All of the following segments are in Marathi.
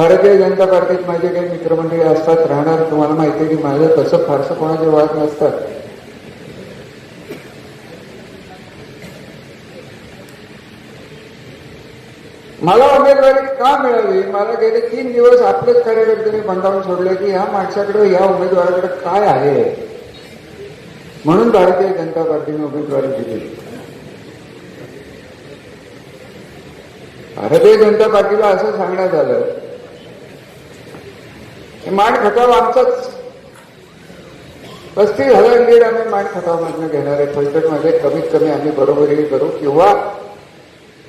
भारतीय जनता पार्टीत माझे काही मित्रमंडळी असतात राहणार तुम्हाला माहिती आहे की माझं तसं फारसं कोणाचे वाद नसतात. मला उमेदवारी का मिळावी मला गेले तीन दिवस आपलेच कार्यकर्त्यांनी बंधावून सोडले की ह्या माणसाकडे या उमेदवाराकडे काय आहे? म्हणून भारतीय जनता पार्टीने उमेदवारी दिली. भारतीय जनता पार्टीला असं सांगण्यात आलं की माण खटाव आमचाच. पस्तीस हजार लीड आम्ही माण खटावमधनं घेणार आहे. फलटणमध्ये कमीत कमी आम्ही बरोबरी करू किंवा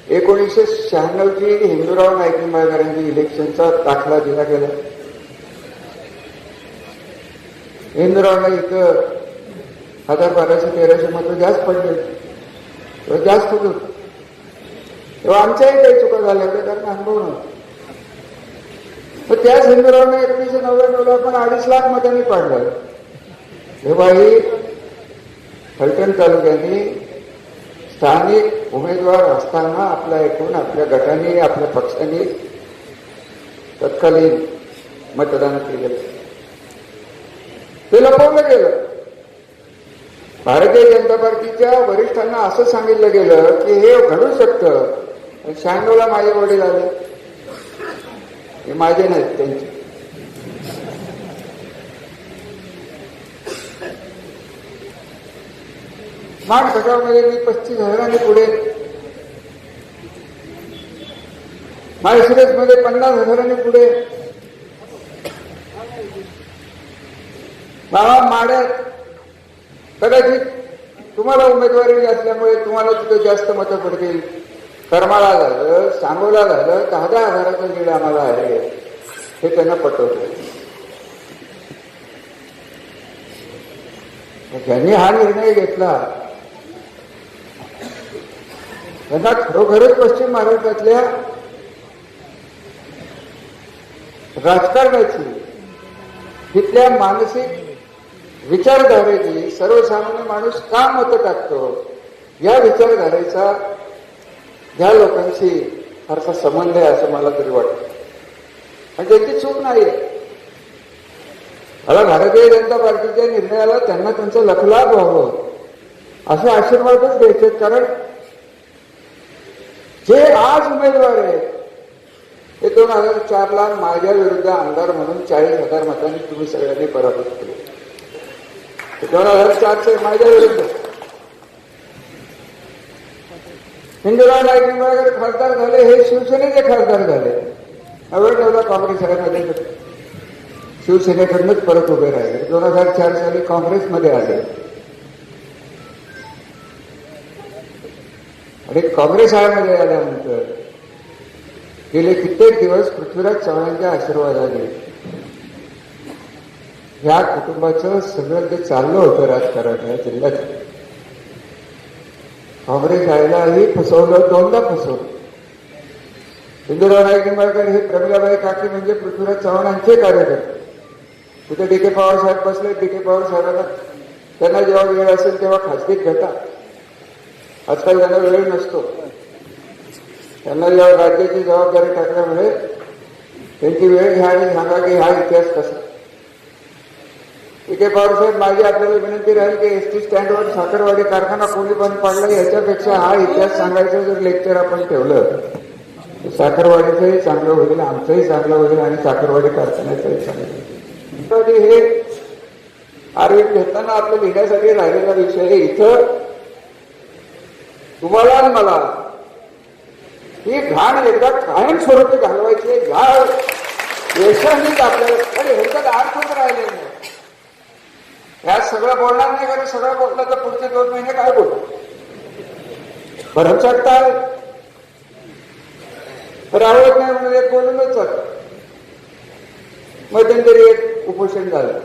एकोणीसशे शहाण्णवची हिंदूराव नाईक निंबाळकरांची इलेक्शनचा दाखला दिला गेला. हिंदूरावला इथं हजार बाराशे तेराशे मतं जास्त पडले. जास्त होत तेव्हा आमच्याही काही चुका झाल्या होत्या कारण अनुभव नव्हता मग त्याच हिंदूरावने एकोणीशे नव्याण्णवला पण अडीच लाख मतांनी पाडलं. बाई फलटण तालुक्याने स्थानिक उमेदवार असताना आपला एकूण आपल्या गटाने आपल्या पक्षाने तत्कालीन मतदान केलेलं. ते लपवलं गेलं. भारतीय जनता पार्टीच्या वरिष्ठांना असं सांगितलं गेलं की हे घडू शकतं. शहाण्णवला माझे वडील आले हे माझे नाहीत त्यांचे. माठ खटावमध्ये मी पस्तीस हजारांनी पुढे. माळशिरसमध्ये पन्नास हजारांनी पुढे. बाबा माड्यात कदाचित तुम्हाला उमेदवारी असल्यामुळे तुम्हाला तिथे जास्त मतं पडतील. कर्माला झालं सांगोला झालं दहा दहा हजाराचं लीड आम्हाला आहे हे त्यांना पटवलं ज्यांनी हा निर्णय घेतला त्यांना खरोखरच पश्चिम महाराष्ट्रातल्या राजकारणाची तिथल्या मानसिक विचारधारेची सर्वसामान्य माणूस का मत टाकतो? या विचारधारेचा या लोकांशी फारसा संबंध आहे असं मला तरी वाटतं. म्हणजे आणि त्यांची चूक नाही मला भारतीय जनता पार्टीच्या निर्णयाला त्यांना त्यांचं लखलाभ व्हावं असे आशीर्वादच द्यायचे कारण जे आज उमेदवार आहेत ते दोन हजार चारला माझ्या विरुद्ध आमदार म्हणून चाळीस हजार मतांनी तुम्ही सगळ्यांनी पराभूत केले. दोन हजार चारचे माझ्या विरुद्ध. हिंदुराव नाईक निंबाळकर खासदार झाले हे शिवसेनेचे खासदार झाले. नव्या ठेवला काँग्रेस सरकारमध्ये शिवसेनेकडूनच परत उभे राहिले. दोन हजार चार साली काँग्रेसमध्ये आले. आणि काँग्रेस आळमध्ये आल्यानंतर गेले कित्येक दिवस पृथ्वीराज चव्हाणांच्या आशीर्वादाने ह्या कुटुंबाचं सगळं जे चाललं होतं राजकारण या जिल्ह्यात काँग्रेस आयलाही फसवलं दोनदा फसवलं हिंदुराव नाईक निंबाळकर हे प्रमिलाबाई काकी म्हणजे पृथ्वीराज चव्हाणांचे कार्यकर्ते तिथे डी के पवार साहेब बसले डी के पवार साहेबांना त्यांना जेव्हा वेळ असेल तेव्हा खासगीत भेटा आजकाल त्यांना वेळ नसतो त्यांना जेव्हा राज्याची जबाबदारी टाकल्यामुळे त्यांची वेळ घ्या आणि सांगा की हा इतिहास कसा डी के साहेब माझी आपल्याला विनंती राहील की एस टी स्टँडवर साखरवाडी कारखाना कोणी बंद पाडला याच्यापेक्षा हा इतिहास सांगायचं जर लेक्चर आपण ठेवलं तर साखरवाडीचंही चांगलं होईल आमचंही चांगलं होईल आणि साखरवाडी कारखान्याचंही चांगलं होईल. हे आरोग्य घेताना आपल्या लिहिण्यासाठी राहिलेला विषय आहे. इथं तुम्हाला आणि मला ही घाण एकदा कायमस्वरूपी घालवायची घाण या आपल्याला आणि ह्याच्यात अर्थच राहिले या सगळं बोलणार नाही कारण सगळं बोललं तर पुढचे दोन महिने काय बोलू? भरमसाटताय तर आवडत नाही म्हणजे एक बोलूनच जात मध्यंतरी एक उपोषण झालं.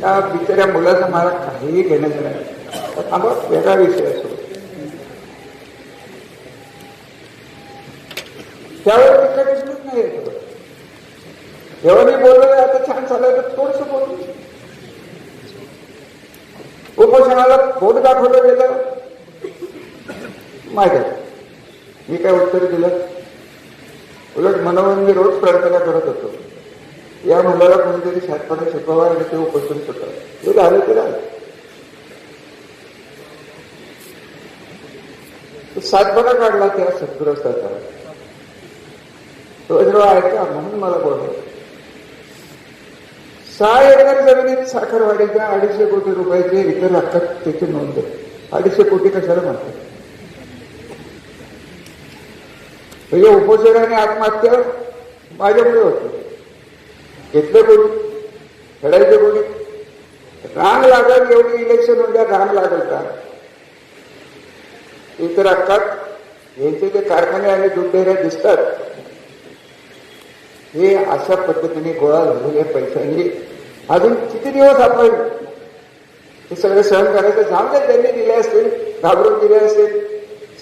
त्या बिचाऱ्या मुलाचं मला काहीही घेणं नाही. तर थांबा वेगळा विषय असतो त्यावेळेस विचार दिसलंच नाही एवढं जेव्हा मी बोललो आता छान झालं तर थोडस बोलू. उपोषणाला बोट दाखवलं गेलं. माझ्या मी काय उत्तर दिलं? उलट मनोरंजन मी रोज प्रार्थना करत होतो. या मुलाला कोणीतरी शातपणे शिकवा आणि ते उपस्थित शिकावं ते झालं ते झालं तो काढला त्या सद्गुरस्ताचा तो जेव्हा ऐका म्हणून मला बोलतो सहा एकर जमिनीत साखरवाडीच्या अडीचशे कोटी रुपयाचे इतर लागतात त्याची नोंद. अडीचशे कोटी कशाला म्हणतात म्हणजे उपोषण आणि आत्महत्या माझ्यामुळे होते. घेतलं कोणी? खेळायचं कोणी? रांग लागल एवढी इलेक्शन म्हणजे रांग लागल का? इतर हक्कात यांचे जे कारखाने आणि दुधडेऱ्या दिसतात हे अशा पद्धतीने गोळा झालेल्या पैशांनी म्हणजे अजून किती दिवस आपण हे सगळं सहन करायचं? जाऊ दे त्यांनी दिले असतील घाबरून दिले असतील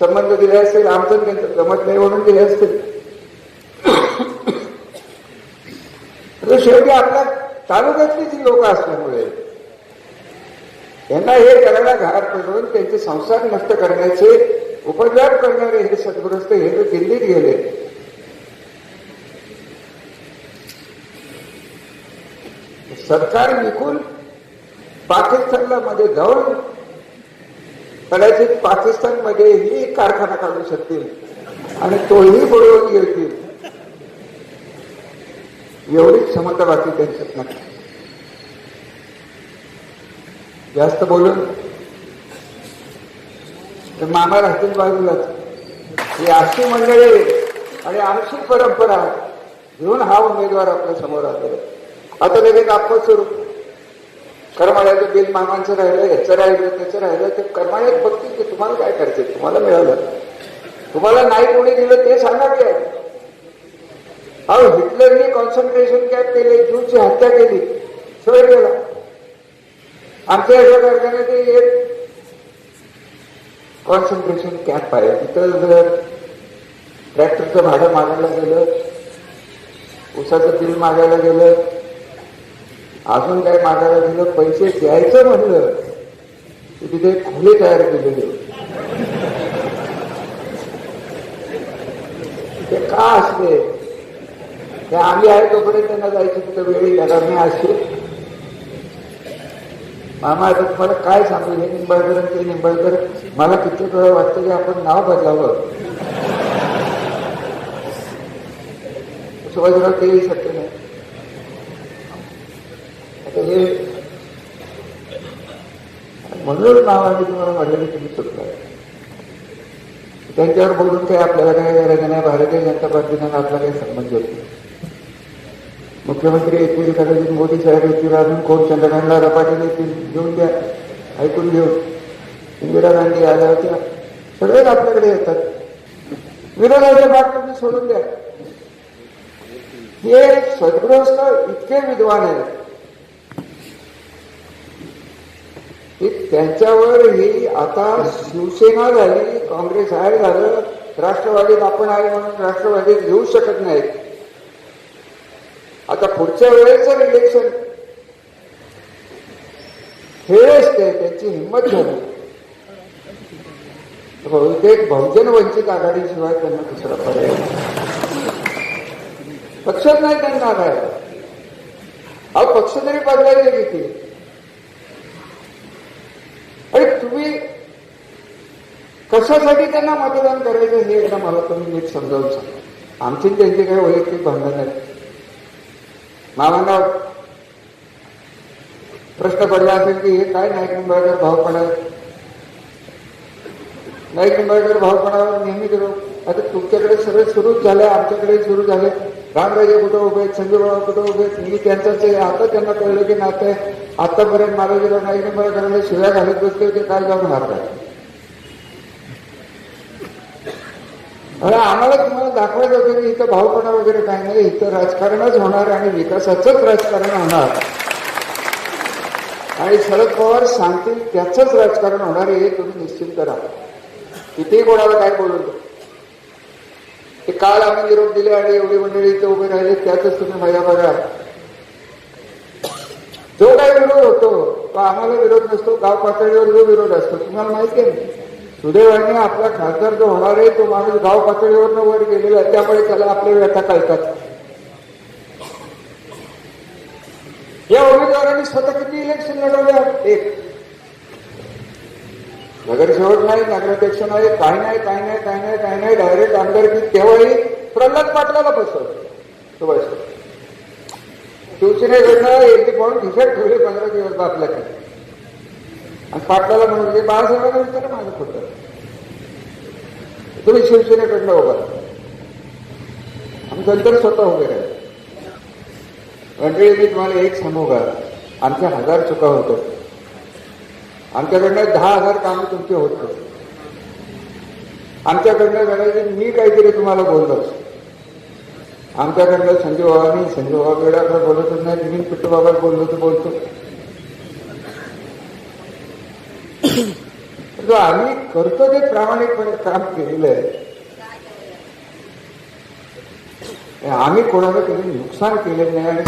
संबंध दिले असेल आमचं त्यांचं जमत नाही म्हणून दिले असतील. शेवटी आपल्या तालुक्यातली जी लोक असल्यामुळे यांना हे करायला घरात पडून त्यांचे संसार नष्ट करण्याचे उपद्रव करणारे हे सद्ग्रस्त हे तर दिल्लीत गेले. सरकार विकून पाकिस्तानला मध्ये जाऊन कदाचित पाकिस्तानमध्ये ही कारखाना काढू शकतील आणि तोही बुडवून घेतील एवढी क्षमता बाकी त्यांच्यात नाही. जास्त बोलून. तर मामा राहतील बाजूलाच. ही अशी मंडळी आणि आमची परंपरा घेऊन हा उमेदवार आपल्यासमोर आलेला आहे. आता लगेच आपण सुरू करमाळ्याचं बिल मामांचं राहिलं याचं राहिलं त्याचं राहिलं ते करमाळ्यात बघतील की तुम्हाला काय करायचं तुम्हाला मिळालं. तुम्हाला नाही कोणी दिलं ते सांगा की अहो हिटलरने कॉन्सन्ट्रेशन कॅम्प केले ज्यूची हत्या केली सगळं गेला. आमच्या एका कारखान्यात एक कॉन्सन्ट्रेशन कॅम्प आहे तिथं जर ट्रॅक्टरचं भाडं मागायला गेलं उसाचं बिल मागायला गेलं अजून काय मागायला गेलं पैसे द्यायचं म्हणलं की तिथे खुले तयार केलेले. ते का असले? ते आम्ही आहे तोपर्यंत त्यांना जायचं तिथं वेळी येणार मी असे मामा आता तुम्हाला काय सांगू? हे निंबाळकर ते निंबाळकर. मला कित्येक वेळा वाटतं की आपण नाव बदलावं. सुभाषराव तेही सत्य नाही आता हे म्हणून नाव तुम्हाला म्हटलं की तुम्ही त्यांच्यावर बोलून काही आपल्याला काही गरज नाही. भारतीय जनता पार्टीनं आपला काही संबंध होत मुख्यमंत्री येतील कदाचित मोदी साहेब येतील अजून कोण? चंद्रकांतला रपाटी येतील घेऊन द्या. ऐकून घेऊन इंदिरा गांधी आल्या होत्या. सगळेच आपल्याकडे येतात. विरोधाचे भाग तुम्ही सोडून द्या. हे सद्गृहस्थ इतके विद्वान आहेत की त्यांच्यावर ही आता शिवसेना झाली काँग्रेस आहे झालं राष्ट्रवादीत आपण आहे म्हणून राष्ट्रवादीत घेऊ शकत नाहीत. आता पुढच्या वेळेचं इलेक्शन हेच ते त्यांची हिंमत झाली. बहुतेक बहुजन वंचित आघाडीशिवाय त्यांना दुसरा पर्याय नाही. पक्षच नाही त्यांना काय अहो पक्ष तरी बदलायचे किती अरे तुम्ही कशासाठी त्यांना मतदान करायचं हे एकदा मला तुम्ही नीट समजावून सांगा. आमची त्यांची काही वैयक्तिक भांडण नाही मामांना प्रश्न पडला असेल की हे काय नाईक निंबाळकर भावपणा नाईक निंबाळकर भावपणावर नेहमी करू. आता तुमच्याकडे सगळे सुरूच झाले आमच्याकडे सुरू झाले. रामराजे कुठं उभे आहेत कुठं उभे आहेत मी त्यांचाच आहे आता त्यांना कळलं की नातं आहे. आतापर्यंत महाराजाला नाईक निंबाळकरांना शिव्या घालत बसले ते काय जाऊन हारतात अरे आम्हाला तुम्हाला दाखवायचं होतं की इथं भावपणा वगैरे काय नाही इथं राजकारणच होणार आणि विकासाचंच राजकारण होणार. आणि शरद पवार सांगतील त्याचंच राजकारण होणार आहे हे तुम्ही निश्चित करा कितीही कोणाला काय बोलू दे. ते काल आम्ही निरोप दिले आणि एवढी मंडळी इथे उभे राहिले त्यातच तुम्ही मजा बघा जो काही विरोध होतो तो आम्हाला विरोध नसतो गाव पातळीवर जो विरोध असतो तुम्हाला माहिती आहे सुदैवाने आपला खासदार जो होणार आहे तो माणूस गाव पातळीवरनं वर गेलेला आहे त्यामुळे त्याला आपल्या व्यथा कळतात. या उमेदवारांनी स्वतः किती इलेक्शन लढवल्या एक. नगरसेवक नाही नगराध्यक्ष नाही काय नाही काय नाही काय नाही काय नाही. डायरेक्ट आमदारकी तेव्हाही प्रल्हाद पाटलाला बसवलं सुभाष शिवसेनेकडनं एक पाहून खिशात ठेवले पंधरा दिवस आपल्याकडे आणि पाटलाला म्हणून बाळासाहेबांना विचारा माझं खोटं तुम्ही शिवसेनेकडनं उभा राहा. आम्ही नंतर स्वतः उभे राहिले म्हणजे मी तुम्हाला एक सांगू का? आमच्या हजार चुका होतात आमच्याकडनं दहा हजार कामं तुमची होत आमच्याकडनं करायचे मी काहीतरी तुम्हाला बोललोच आमच्याकडनं संजय बाबांनी संजय बाबा वेळाकडे बोलतच नाही तुम्ही पिट्टू बाबा बोललो तर बोलतो. जो आम्ही करतो ते प्रामाणिकपणे काम केलेलं आहे. आम्ही कोणाला कधी नुकसान केलेलं नाही. आणि